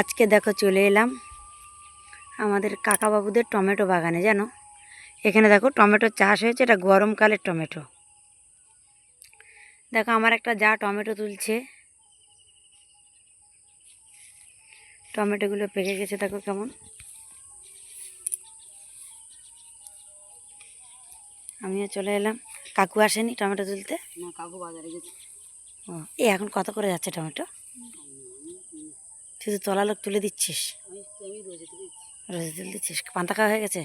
আজকে দেখো চলে এলাম আমাদের কাকাবাবুদের টমেটো বাগানে জানো? এখানে দেখো টমেটো চাষ হয়েছে এটা গরমকালের টমেটো। দেখো আমার একটা যা টমেটো তুলছে টমেটোগুলো পেকে গেছে দেখো কেমন। আমিও চলে এলাম। কাকু আসেনি টমেটো তুলতে? না কাকু বাজারে গেছে। ও এ এখন কত করে যাচ্ছে টমেটো? শুধু তলা লোক তুলে দিচ্ছিস। রোজে তো তুলে দিচ্ছিস। পান্তা খাওয়া হয়ে গেছে?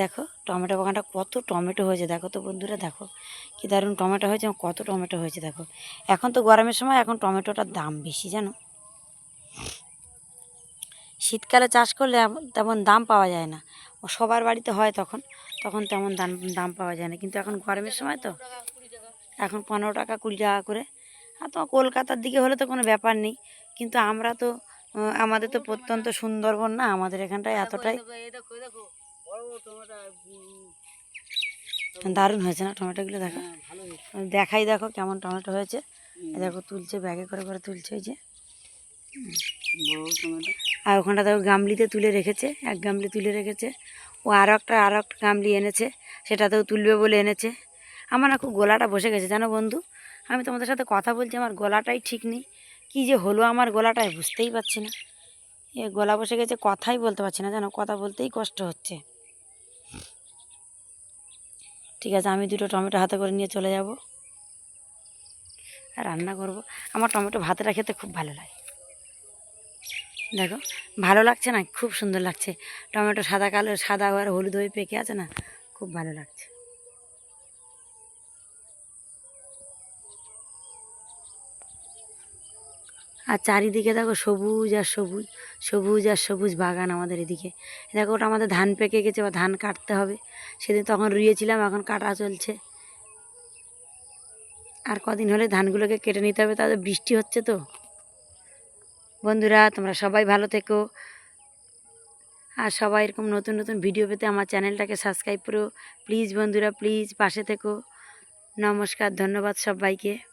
দেখো টমেটো বাগানটা কত টমেটো হয়েছে। দেখো তো বন্ধুরা দেখো কি দারুণ টমেটো হয়েছে কত টমেটো হয়েছে দেখো। এখন তো গরমের সময় এখন টমেটোটার দাম বেশি জানো? শীতকালে চাষ করলে তেমন দাম পাওয়া যায় না। সবার বাড়িতে হয় তখন তখন তেমন দাম দাম পাওয়া যায় না। কিন্তু এখন গরমের সময় তো এখন পনেরো টাকা কুড়ি টাকা করে আর তো কলকাতার দিকে হলে তো কোনো ব্যাপার নেই। কিন্তু আমরা তো আমাদের তো প্রত্যন্ত সুন্দরবন না আমাদের এখানটায় এতটাই দারুণ হয়েছে না টমেটোগুলো দেখো? হ্যাঁ দেখাই দেখো কেমন টমেটো হয়েছে। দেখো তুলছে ব্যাগে করে করে তুলছে এই যে। আর ওখানটা দেখো গামলিতে তুলে রেখেছে এক গামলি তুলে রেখেছে। ও আরও একটা আরও একটা গামলি এনেছে সেটাতেও তুলবে বলে এনেছে। আমার না খুব গলাটা বসে গেছে জানো বন্ধু? আমি তোমাদের সাথে কথা বলছি, আমার গলাটাই ঠিক নেই। কী যে হলো আমার গলাটায় বুঝতেই পারছি না। এ গলা বসে গেছে, কথাই বলতে পারছি না, জানো, কথা বলতেই কষ্ট হচ্ছে। ঠিক আছে, আমি দুটো টমেটো হাতে করে নিয়ে চলে যাব। রান্না করব। আমার টমেটো ভাতটা খেতে খুব ভালো লাগে। দেখো, ভালো লাগছে না, খুব সুন্দর লাগছে। টমেটো সাদা, কালো, সাদা আর হলুদ হয়ে পেকে আছে না, খুব ভালো লাগছে। আর চারিদিকে দেখো সবুজ আর সবুজ সবুজ আর সবুজ বাগান আমাদের এদিকে। দেখো ওটা আমাদের ধান পেকে গেছে বা ধান কাটতে হবে। সেদিন তখন রুইয়েছিলাম, এখন কাটা চলছে। আর কদিন হলে ধানগুলোকে কেটে নিতে হবে তাদের বৃষ্টি হচ্ছে তো। বন্ধুরা, তোমরা সবাই ভালো থেকো। আর সবাই এরকম নতুন নতুন ভিডিও পেতে আমার চ্যানেলটাকে সাবস্ক্রাইব করো। প্লিজ বন্ধুরা, প্লিজ পাশে থেকো। নমস্কার, ধন্যবাদ সবাইকে।